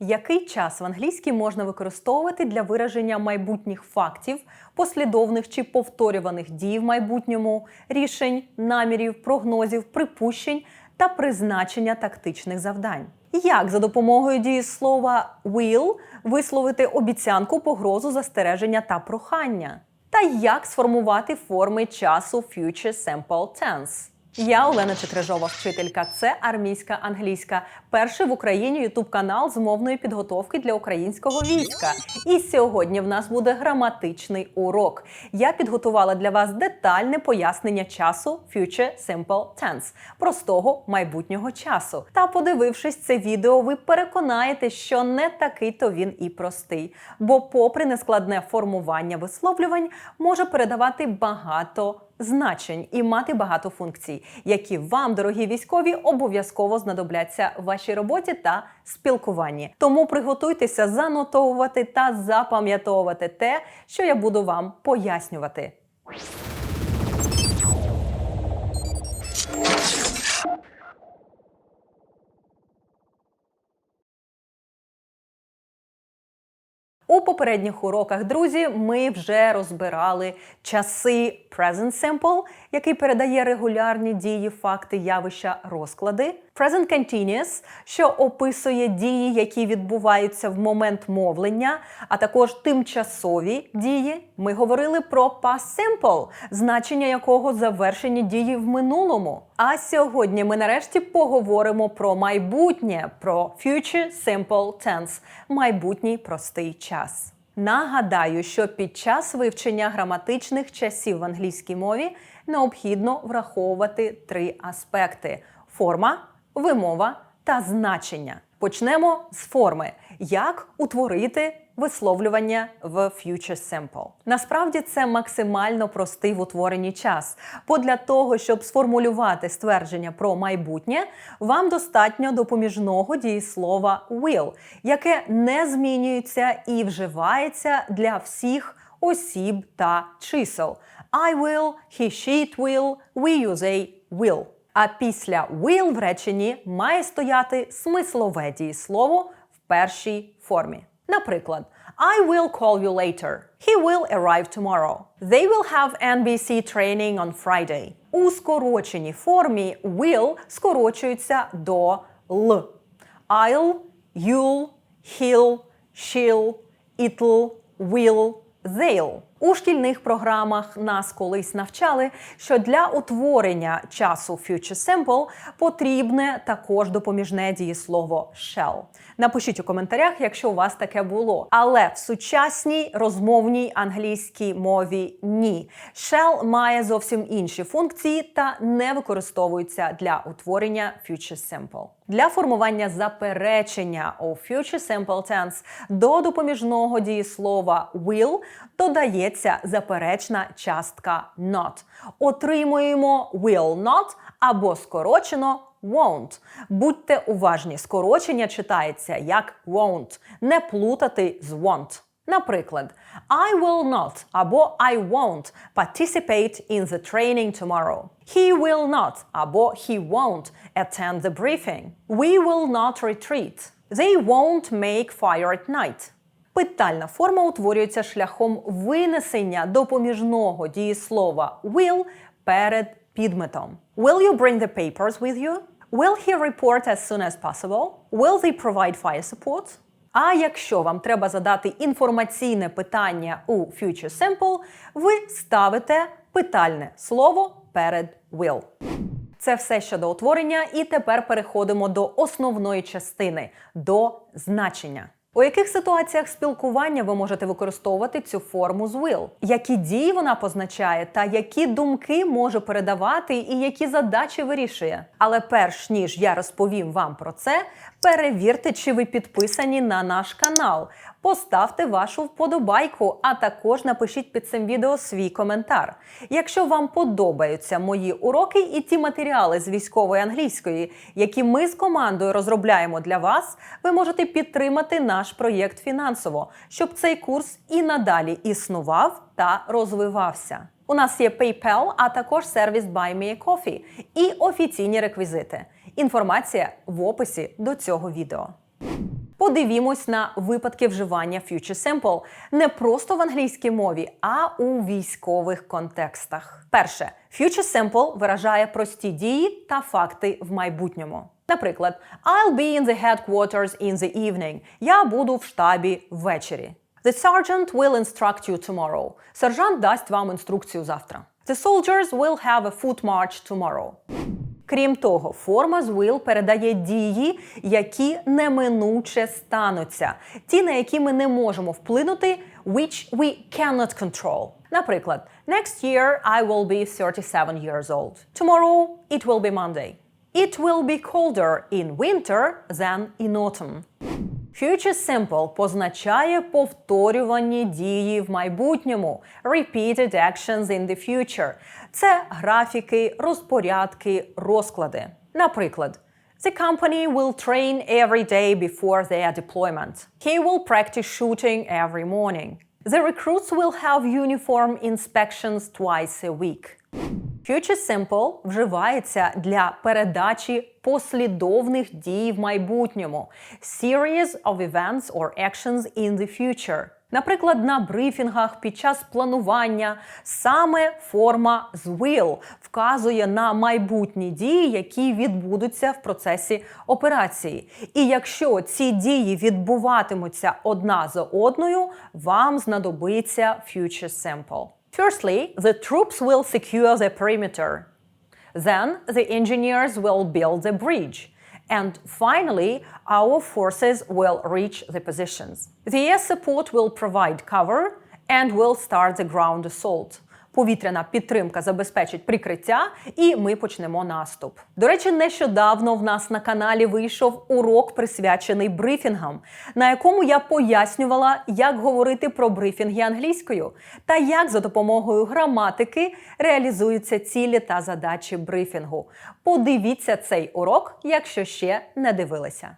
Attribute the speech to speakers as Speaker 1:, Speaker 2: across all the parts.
Speaker 1: Який час в англійській можна використовувати для вираження майбутніх фактів, послідовних чи повторюваних дій в майбутньому, рішень, намірів, прогнозів, припущень та призначення тактичних завдань? Як за допомогою дієслова will висловити обіцянку, погрозу, застереження та прохання? Та як сформувати форми часу Future Simple Tense? Я Олена Чекрижова, вчителька. Це армійська англійська. Перший в Україні ютуб канал з мовної підготовки для українського війська. І сьогодні в нас буде граматичний урок. Я підготувала для вас детальне пояснення часу Future Simple Tense – простого майбутнього часу. Та подивившись це відео, ви переконаєте, що не такий то він і простий. Бо, попри нескладне формування висловлювань, може передавати багато значень і мати багато функцій, які вам, дорогі військові, обов'язково знадобляться в вашій роботі та спілкуванні. Тому приготуйтеся занотовувати та запам'ятовувати те, що я буду вам пояснювати. У попередніх уроках, друзі, ми вже розбирали часи Present Simple, який передає регулярні дії, факти, явища, розклади. Present Continuous, що описує дії, які відбуваються в момент мовлення, а також тимчасові дії. Ми говорили про Past Simple, значення якого завершені дії в минулому. А сьогодні ми нарешті поговоримо про майбутнє, про Future Simple Tense – майбутній простий час. Нагадаю, що під час вивчення граматичних часів в англійській мові необхідно враховувати три аспекти: форма, вимова та значення. Почнемо з форми. Як утворити висловлювання в Future Simple? Насправді це максимально простий в утворенні час. Бо для того, щоб сформулювати ствердження про майбутнє, вам достатньо допоміжного дієслова will, яке не змінюється і вживається для всіх осіб та чисел. I will, he, she, it will, we, you, they will. А після will в реченні має стояти смислове дієслово в першій формі. Наприклад, I will call you later. He will arrive tomorrow. They will have NBC training on Friday. У скороченій формі will скорочується до л. I'll, you'll, he'll, she'll, it'll, will, they'll. У шкільних програмах нас колись навчали, що для утворення часу Future Simple потрібне також допоміжне дієслово shall. Напишіть у коментарях, якщо у вас таке було. Але в сучасній розмовній англійській мові ні. Shall має зовсім інші функції та не використовується для утворення Future Simple. Для формування заперечення у Future Simple Tense до допоміжного дієслова will додається заперечна частка not. Отримуємо will not або скорочено won't. Будьте уважні, скорочення читається як won't, не плутати з won't. Наприклад, I will not або I won't participate in the training tomorrow. He will not або he won't attend the briefing. We will not retreat. They won't make fire at night. Питальна форма утворюється шляхом винесення допоміжного дієслова will перед підметом. Will you bring the papers with you? Will he report as soon as possible? Will they provide fire support? А якщо вам треба задати інформаційне питання у Future Simple, ви ставите питальне слово перед will. Це все щодо утворення, і тепер переходимо до основної частини до значення. У яких ситуаціях спілкування ви можете використовувати цю форму з will? Які дії вона позначає, та які думки може передавати, і які задачі вирішує? Але перш ніж я розповім вам про це, перевірте, чи ви підписані на наш канал. Поставте вашу вподобайку, а також напишіть під цим відео свій коментар. Якщо вам подобаються мої уроки і ті матеріали з військової англійської, які ми з командою розробляємо для вас, ви можете підтримати наш проєкт фінансово, щоб цей курс і надалі існував та розвивався. У нас є PayPal, а також сервіс Buy Me a Coffee і офіційні реквізити. Інформація в описі до цього відео. Подивімось на випадки вживання future simple не просто в англійській мові, а у військових контекстах. Перше, future simple виражає прості дії та факти в майбутньому. Наприклад, I'll be in the headquarters in the evening. Я буду в штабі ввечері. The sergeant will instruct you tomorrow. Сержант дасть вам інструкцію завтра. The soldiers will have a foot march tomorrow. Крім того, форма з will передає дії, які неминуче стануться, ті, на які ми не можемо вплинути, which we cannot control. Наприклад, next year I will be 37 years old. Tomorrow it will be Monday. It will be colder in winter than in autumn. Future simple позначає повторювані дії в майбутньому. Repeated actions in the future. Це графіки, розпорядки, розклади. Наприклад, The company will train every day before their deployment. He will practice shooting every morning. The recruits will have uniform inspections twice a week. Future Simple вживається для передачі послідовних дій в майбутньому series of events or actions in the future. Наприклад, на брифінгах під час планування саме форма з will вказує на майбутні дії, які відбудуться в процесі операції. І якщо ці дії відбуватимуться одна за одною, вам знадобиться future simple. Firstly, the troops will secure the perimeter. Then the engineers will build the bridge. And finally, our forces will reach the positions. The air support will provide cover and will start the ground assault. Повітряна підтримка забезпечить прикриття, і ми почнемо наступ. До речі, нещодавно в нас на каналі вийшов урок, присвячений брифінгам, на якому я пояснювала, як говорити про брифінги англійською та як за допомогою граматики реалізуються цілі та задачі брифінгу. Подивіться цей урок, якщо ще не дивилися.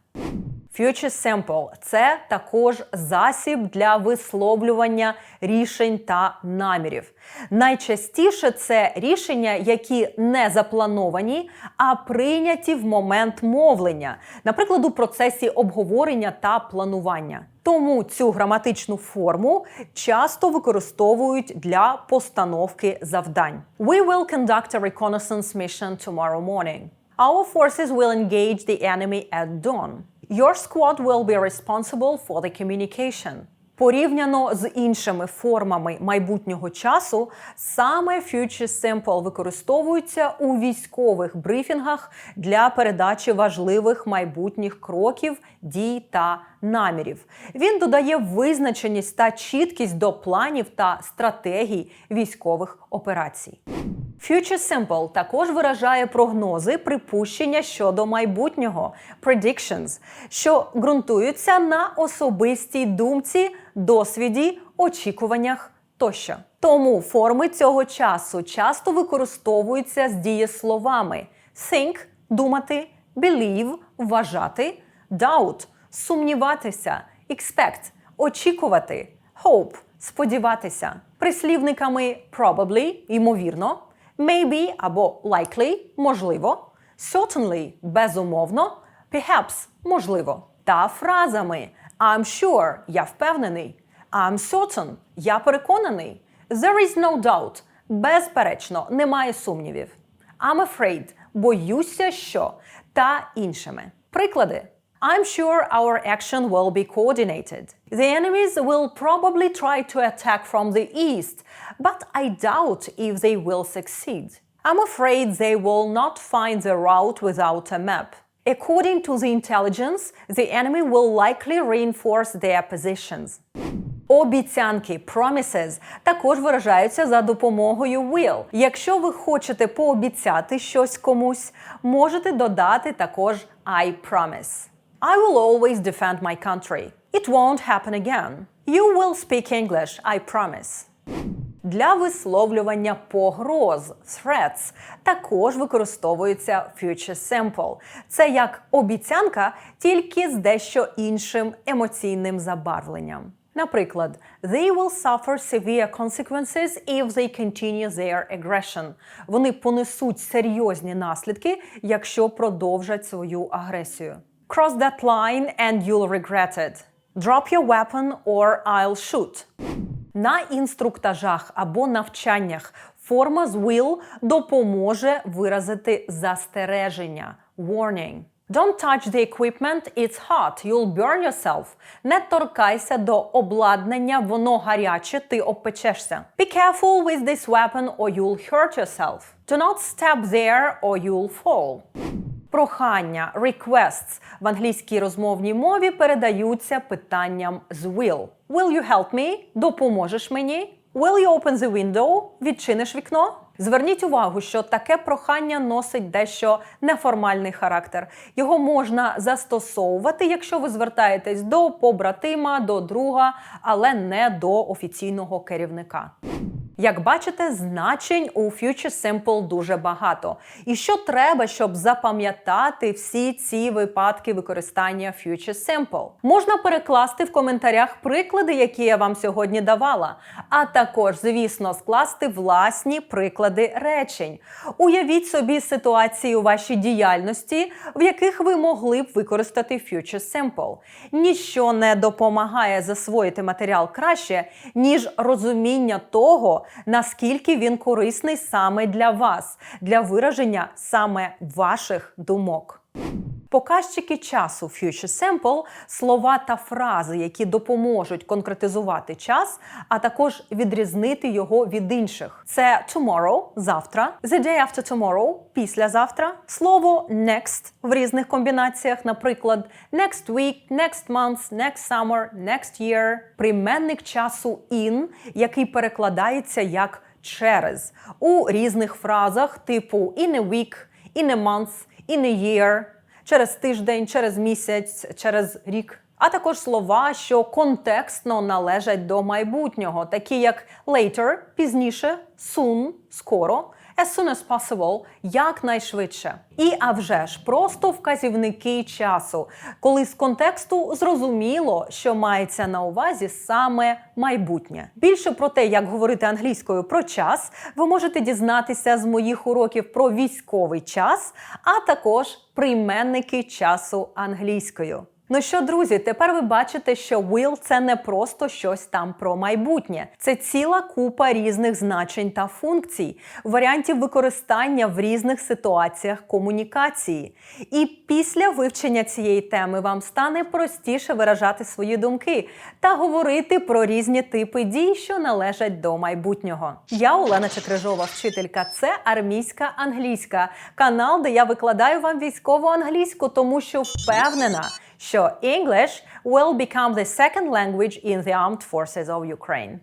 Speaker 1: Future Simple – це також засіб для висловлювання рішень та намірів. Найчастіше це рішення, які не заплановані, а прийняті в момент мовлення, наприклад, у процесі обговорення та планування. Тому цю граматичну форму часто використовують для постановки завдань. We will conduct a reconnaissance mission tomorrow morning. Our forces will engage the enemy at dawn. Your squad will be responsible for the communication. Порівняно з іншими формами майбутнього часу, саме Future Simple використовується у військових брифінгах для передачі важливих майбутніх кроків, дій та намірів. Він додає визначеність та чіткість до планів та стратегій військових операцій. Future Simple також виражає прогнози, припущення щодо майбутнього predictions, що ґрунтуються на особистій думці, досвіді, очікуваннях тощо. Тому форми цього часу часто використовуються з дієсловами think – думати, believe – вважати, doubt – сумніватися, expect – очікувати, hope – сподіватися, прислівниками probably – ймовірно, maybe або likely – можливо, certainly – безумовно, perhaps – можливо, та фразами. I'm sure – я впевнений, I'm certain – я переконаний, there is no doubt – безперечно, немає сумнівів, I'm afraid – боюся, що. Та іншими. Приклади. I'm sure our action will be coordinated. The enemies will probably try to attack from the east, but I doubt if they will succeed. I'm afraid they will not find the route without a map. According to the intelligence, the enemy will likely reinforce their positions. Обіцянки promises також виражаються за допомогою will. Якщо ви хочете пообіцяти щось комусь, можете додати також I promise. I will always defend my country. It won't happen again. You will speak English, I promise. Для висловлювання погроз threats також використовується future simple. Це як обіцянка, тільки з дещо іншим емоційним забарвленням. Наприклад, they will suffer severe consequences if they continue their aggression. Вони понесуть серйозні наслідки, якщо продовжать свою агресію. Cross that line and you'll regret it. Drop your weapon or I'll shoot. На інструктажах або навчаннях форма з will допоможе виразити застереження warning. Don't touch the equipment, it's hot, you'll burn yourself. Не торкайся до обладнання, воно гаряче, ти обпечешся. Be careful with this weapon or you'll hurt yourself. Do not step there or you'll fall. Прохання requests в англійській розмовній мові передаються питанням з will. Will you help me? Допоможеш мені? Will you open the window? Відчиниш вікно? Зверніть увагу, що таке прохання носить дещо неформальний характер. Його можна застосовувати, якщо ви звертаєтесь до побратима, до друга, але не до офіційного керівника. Як бачите, значень у Future Simple дуже багато. І що треба, щоб запам'ятати всі ці випадки використання Future Simple? Можна перекласти в коментарях приклади, які я вам сьогодні давала, а також, звісно, скласти власні приклади речень. Уявіть собі ситуації у вашій діяльності, в яких ви могли б використати Future Simple. Ніщо не допомагає засвоїти матеріал краще, ніж розуміння того, наскільки він корисний саме для вас, для вираження саме ваших думок. Показчики часу Future Simple – слова та фрази, які допоможуть конкретизувати час, а також відрізнити його від інших. Це tomorrow – завтра, the day after tomorrow – післязавтра, слово next в різних комбінаціях, наприклад, next week, next month, next summer, next year, прийменник часу in, який перекладається як через у різних фразах, типу in a week, in a month, in a year через тиждень, через місяць, через рік. А також слова, що контекстно належать до майбутнього, такі як later – пізніше, soon – скоро, as soon as possible – якнайшвидше. І а вже ж просто вказівники часу, коли з контексту зрозуміло, що мається на увазі саме майбутнє. Більше про те, як говорити англійською про час, ви можете дізнатися з моїх уроків про військовий час, а також прийменники часу англійською. Ну що, друзі, тепер ви бачите, що will – це не просто щось там про майбутнє. Це ціла купа різних значень та функцій, варіантів використання в різних ситуаціях комунікації. І після вивчення цієї теми вам стане простіше виражати свої думки та говорити про різні типи дій, що належать до майбутнього. Я Олена Чекрижова, вчителька. Це армійська англійська канал, де я викладаю вам військову англійську, тому що впевнена що English will become the second language in the armed forces of Ukraine.